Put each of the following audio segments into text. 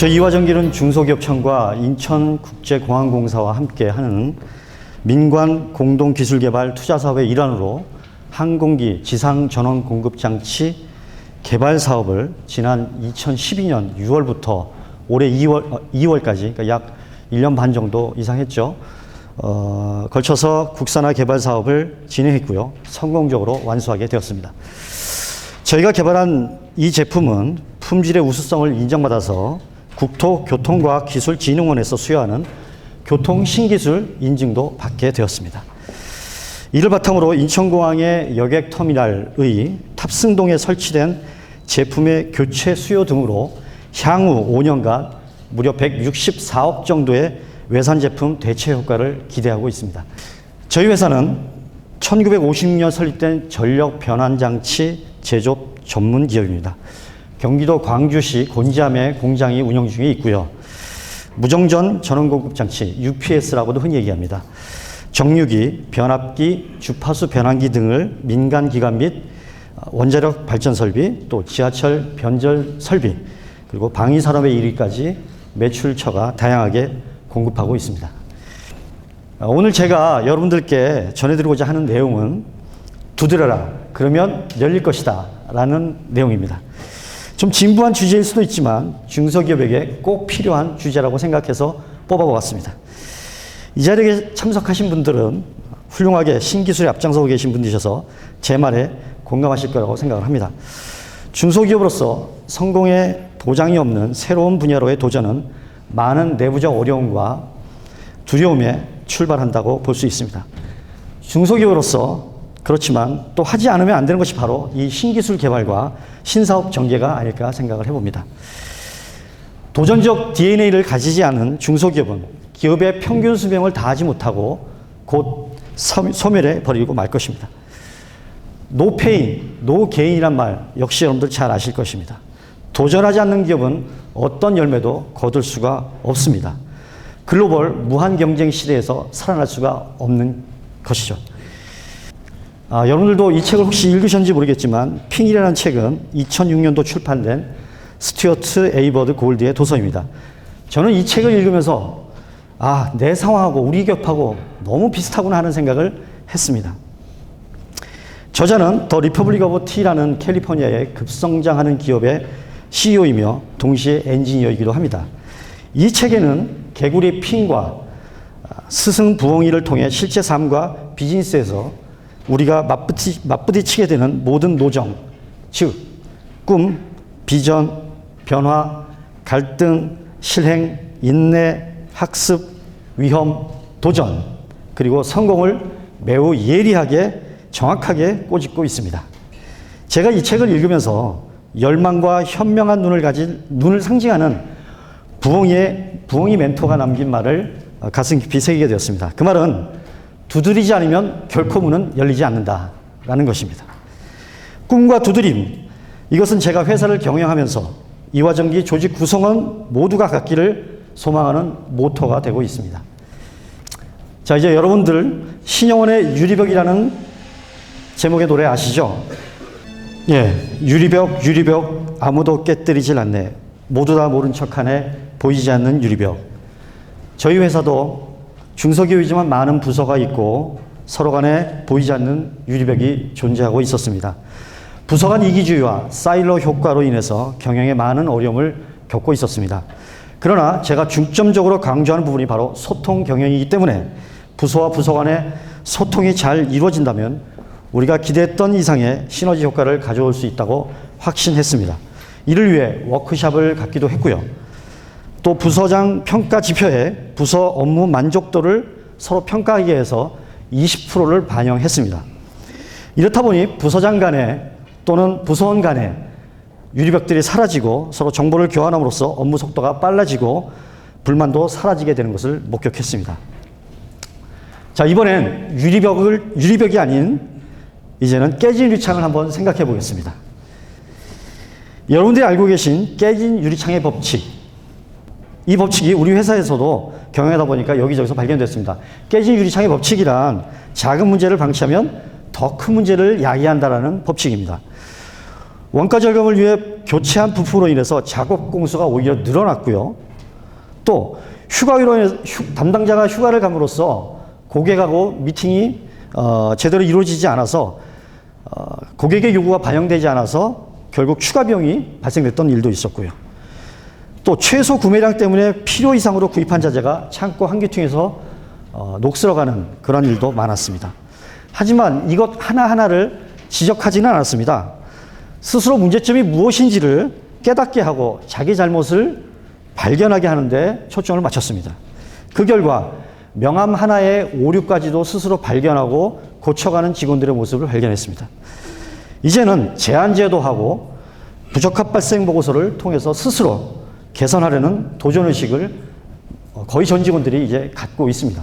저희 이화전기는 중소기업청과 인천국제공항공사와 함께 하는 민관 공동기술개발 투자사업의 일환으로 항공기 지상전원 공급장치 개발 사업을 지난 2012년 6월부터 올해 2월, 어, 2월까지 그러니까 약 1년 반 정도 이상 했죠. 어, 걸쳐서 국산화 개발 사업을 진행했고요. 성공적으로 완수하게 되었습니다. 저희가 개발한 이 제품은 품질의 우수성을 인정받아서 국토교통과학기술진흥원에서 수여하는 교통신기술 인증도 받게 되었습니다. 이를 바탕으로 인천공항의 여객터미널의 탑승동에 설치된 제품의 교체 수요 등으로 향후 5년간 무려 164억 정도의 외산 제품 대체 효과를 기대하고 있습니다. 저희 회사는 1950년 설립된 전력 변환 장치 제조업 전문 기업입니다. 경기도 광주시 곤지암에 공장이 운영 중에 있고요. 무정전 전원 공급 장치 UPS라고도 흔히 얘기합니다. 정유기, 변압기, 주파수 변환기 등을 민간 기관 및 원자력 발전 설비, 또 지하철 변절 설비, 그리고 방위 산업의 일위까지 매출처가 다양하게 공급하고 있습니다. 오늘 제가 여러분들께 전해드리고자 하는 내용은 두드려라. 그러면 열릴 것이다. 라는 내용입니다. 좀 진부한 주제일 수도 있지만 중소기업에게 꼭 필요한 주제라고 생각해서 뽑아보았습니다. 이 자리에 참석하신 분들은 훌륭하게 신기술에 앞장서고 계신 분들이셔서 제 말에 공감하실 거라고 생각을 합니다. 중소기업으로서 성공의 보장이 없는 새로운 분야로의 도전은 많은 내부적 어려움과 두려움에 출발한다고 볼 수 있습니다. 중소기업으로서 그렇지만 또 하지 않으면 안 되는 것이 바로 이 신기술 개발과 신사업 전개가 아닐까 생각을 해봅니다. 도전적 DNA를 가지지 않은 중소기업은 기업의 평균 수명을 다하지 못하고 곧 소멸해 버리고 말 것입니다. 노페인, 노게인이란 말 역시 여러분들 잘 아실 것입니다. 도전하지 않는 기업은 어떤 열매도 거둘 수가 없습니다. 글로벌 무한 경쟁 시대에서 살아날 수가 없는 것이죠. 아, 여러분들도 이 책을 혹시 읽으셨는지 모르겠지만 핑이라는 책은 2006년도 출판된 스튜어트 에이버드 골드의 도서입니다. 저는 이 책을 읽으면서 아, 내 상황하고 우리 기업하고 너무 비슷하구나 하는 생각을 했습니다. 저자는 더 리퍼블릭 오브 티라는 캘리포니아의 급성장하는 기업의 CEO이며 동시에 엔지니어이기도 합니다. 이 책에는 개구리 핑과 스승 부엉이를 통해 실제 삶과 비즈니스에서 우리가 맞부딪, 맞부딪히게 되는 모든 노정, 즉, 꿈, 비전, 변화, 갈등, 실행, 인내, 학습, 위험, 도전, 그리고 성공을 매우 예리하게 정확하게 꼬집고 있습니다. 제가 이 책을 읽으면서 열망과 현명한 눈을 가진 눈을 상징하는 부엉이의 부엉이 멘토가 남긴 말을 가슴 깊이 새기게 되었습니다. 그 말은 두드리지 않으면 결코 문은 열리지 않는다라는 것입니다. 꿈과 두드림 이것은 제가 회사를 경영하면서 이화전기 조직 구성원 모두가 갖기를 소망하는 모토가 되고 있습니다. 자 이제 여러분들 신영원의 유리벽이라는 제목의 노래 아시죠? 예, 유리벽, 유리벽, 아무도 깨뜨리질 않네. 모두 다 모른 척하네. 보이지 않는 유리벽. 저희 회사도 중소기업이지만 많은 부서가 있고 서로 간에 보이지 않는 유리벽이 존재하고 있었습니다. 부서 간 이기주의와 사일로 효과로 인해서 경영에 많은 어려움을 겪고 있었습니다. 그러나 제가 중점적으로 강조하는 부분이 바로 소통 경영이기 때문에 부서와 부서 간의 소통이 잘 이루어진다면 우리가 기대했던 이상의 시너지 효과를 가져올 수 있다고 확신했습니다. 이를 위해 워크샵을 갖기도 했고요. 또 부서장 평가 지표에 부서 업무 만족도를 서로 평가하기 위해서 20%를 반영했습니다. 이렇다 보니 부서장 간에 또는 부서원 간에 유리벽들이 사라지고 서로 정보를 교환함으로써 업무 속도가 빨라지고 불만도 사라지게 되는 것을 목격했습니다. 자, 이번엔 유리벽을, 유리벽이 아닌 이제는 깨진 유리창을 한번 생각해 보겠습니다. 여러분들이 알고 계신 깨진 유리창의 법칙. 이 법칙이 우리 회사에서도 경영하다 보니까 여기저기서 발견됐습니다. 깨진 유리창의 법칙이란 작은 문제를 방치하면 더 큰 문제를 야기한다라는 법칙입니다. 원가 절감을 위해 교체한 부품으로 인해서 작업 공수가 오히려 늘어났고요. 또 휴가로 인해 휴- 담당자가 휴가를 감으로써 고객하고 미팅이 어, 제대로 이루어지지 않아서 어, 고객의 요구가 반영되지 않아서 결국 추가 비용이 발생됐던 일도 있었고요. 또 최소 구매량 때문에 필요 이상으로 구입한 자재가 창고 한기퉁에서 어, 녹슬어가는 그런 일도 많았습니다. 하지만 이것 하나하나를 지적하지는 않았습니다. 스스로 문제점이 무엇인지를 깨닫게 하고 자기 잘못을 발견하게 하는데 초점을 맞췄습니다. 그 결과 명함 하나의 오류까지도 스스로 발견하고 고쳐가는 직원들의 모습을 발견했습니다. 이제는 제한 제도하고 부적합 발생 보고서를 통해서 스스로 개선하려는 도전 의식을 어, 거의 전 직원들이 이제 갖고 있습니다.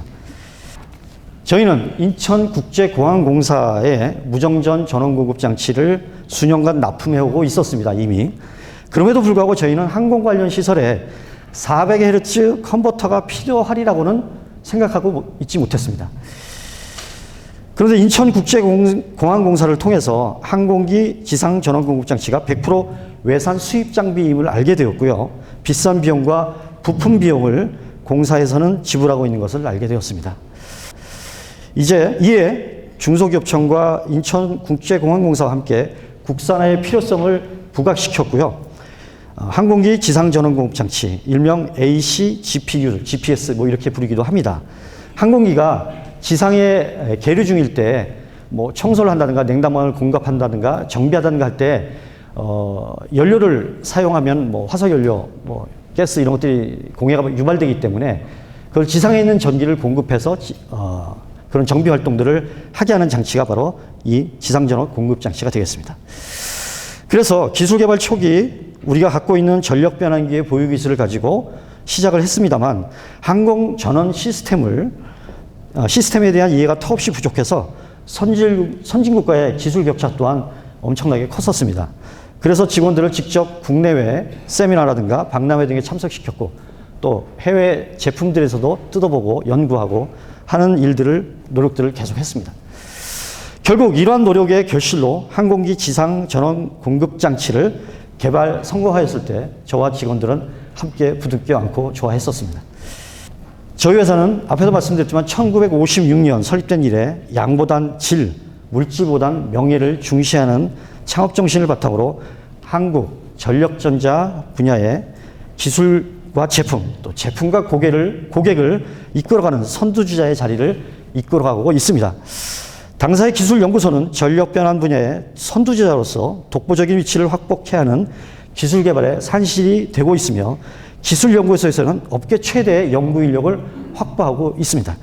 저희는 인천국제공항공사의 무정전 전원공급 장치를 수년간 납품해오고 있었습니다, 이미. 그럼에도 불구하고 저희는 항공 관련 시설에 400Hz 컨버터가 필요하리라고는 생각하고 있지 못했습니다. 그런데 인천국제공항공사를 통해서 항공기 지상 전원 공급 장치가 100% 외산 수입 장비임을 알게 되었고요. 비싼 비용과 부품 비용을 공사에서는 지불하고 있는 것을 알게 되었습니다. 이제 이에 중소기업청과 인천국제공항공사와 함께 국산화의 필요성을 부각시켰고요. 어, 항공기 지상 전원 공급 장치, 일명 AC, GPU, GPS 뭐 이렇게 부르기도 합니다. 항공기가 지상에 계류 중일 때 뭐 청소를 한다든가 냉담화를 공급한다든가 정비하다든가 할 때 어, 연료를 사용하면 뭐 화석 연료, 뭐 가스 이런 것들이 공해가 유발되기 때문에 그걸 지상에 있는 전기를 공급해서 지- 어, 그런 정비 활동들을 하게 하는 장치가 바로 이 지상전원 공급 장치가 되겠습니다. 그래서 기술 개발 초기 우리가 갖고 있는 전력 변환기의 보유 기술을 가지고 시작을 했습니다만 항공 전원 시스템을 어, 시스템에 대한 이해가 턱없이 부족해서 선진, 선진국가의 기술 격차 또한 엄청나게 컸었습니다. 그래서 직원들을 직접 국내외 세미나라든가 박람회 등에 참석시켰고 또 해외 제품들에서도 뜯어보고 연구하고 하는 일들을 노력들을 계속했습니다. 결국 이러한 노력의 결실로 항공기 지상 전원 공급 장치를 개발 성공하였을 때 저와 직원들은 함께 부둥켜 안고 좋아했었습니다. 저희 회사는 앞에도 말씀드렸지만 1956년 설립된 이래 양보단 질, 물질보단 명예를 중시하는 창업 정신을 바탕으로 한국 전력전자 분야의 기술과 제품, 또 제품과 고객을, 고객을 이끌어가는 선두주자의 자리를 이끌어가고 있습니다. 당사의 기술연구소는 전력 변환 분야의 선두주자로서 독보적인 위치를 확보해야 하는 기술 개발에 산실이 되고 있으며 기술연구소에서는 업계 최대의 연구 인력을 확보하고 있습니다.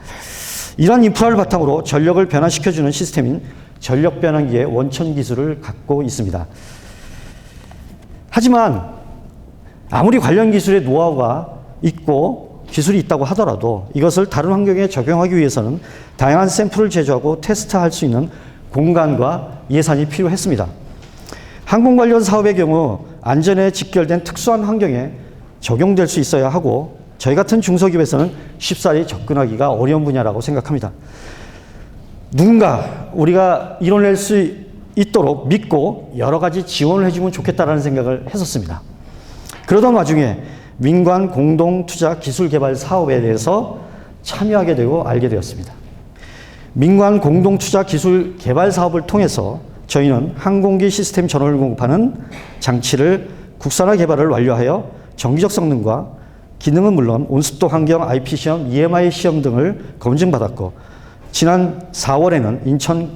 이러한 인프라를 바탕으로 전력을 변환시켜주는 시스템인 전력 변환기의 원천 기술을 갖고 있습니다. 하지만 아무리 관련 기술의 노하우가 있고 기술이 있다고 하더라도 이것을 다른 환경에 적용하기 위해서는 다양한 샘플을 제조하고 테스트할 수 있는 공간과 예산이 필요했습니다. 항공 관련 사업의 경우 안전에 직결된 특수한 환경에 적용될 수 있어야 하고 저희 같은 중소기업에서는 쉽사리 접근하기가 어려운 분야라고 생각합니다. 누군가 우리가 이뤄낼 수 있도록 믿고 여러 가지 지원을 해주면 좋겠다라는 생각을 했었습니다. 그러던 와중에 민관 공동 투자 기술 개발 사업에 대해서 참여하게 되고 알게 되었습니다. 민관 공동 투자 기술 개발 사업을 통해서 저희는 항공기 시스템 전원을 공급하는 장치를 국산화 개발을 완료하여 정기적 성능과 기능은 물론 온습도 환경 IP 시험, EMI 시험 등을 검증받았고 지난 4월에는 인천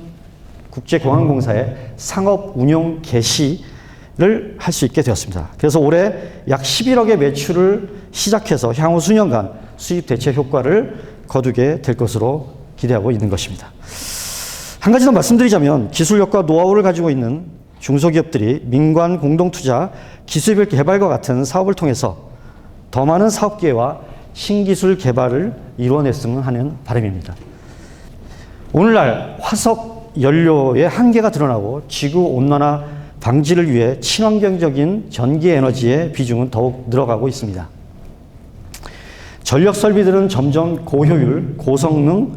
국제공항공사의 상업 운용 개시를 할 수 있게 되었습니다. 그래서 올해 약 11억의 매출을 시작해서 향후 수년간 수입 대체 효과를 거두게 될 것으로 기대하고 있는 것입니다. 한 가지 더 말씀드리자면 기술력과 노하우를 가지고 있는 중소기업들이 민관 공동투자 기술 개발과 같은 사업을 통해서 더 많은 사업 기회와 신기술 개발을 이루어냈으면 하는 바람입니다. 오늘날 화석 연료의 한계가 드러나고 지구 온난화 방지를 위해 친환경적인 전기 에너지의 비중은 더욱 늘어가고 있습니다. 전력 설비들은 점점 고효율, 고성능,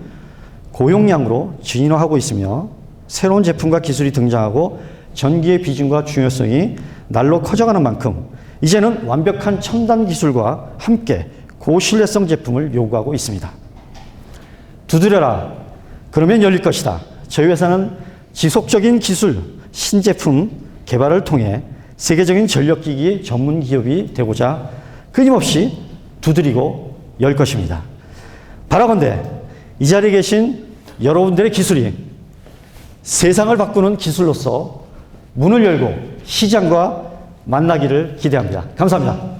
고용량으로 진화하고 있으며 새로운 제품과 기술이 등장하고 전기의 비중과 중요성이 날로 커져가는 만큼 이제는 완벽한 첨단 기술과 함께 고신뢰성 제품을 요구하고 있습니다. 두드려라. 그러면 열릴 것이다. 저희 회사는 지속적인 기술, 신제품 개발을 통해 세계적인 전력기기 전문 기업이 되고자 끊임없이 두드리고 열 것입니다. 바라건대 이 자리에 계신 여러분들의 기술이 세상을 바꾸는 기술로서 문을 열고 시장과 만나기를 기대합니다. 감사합니다.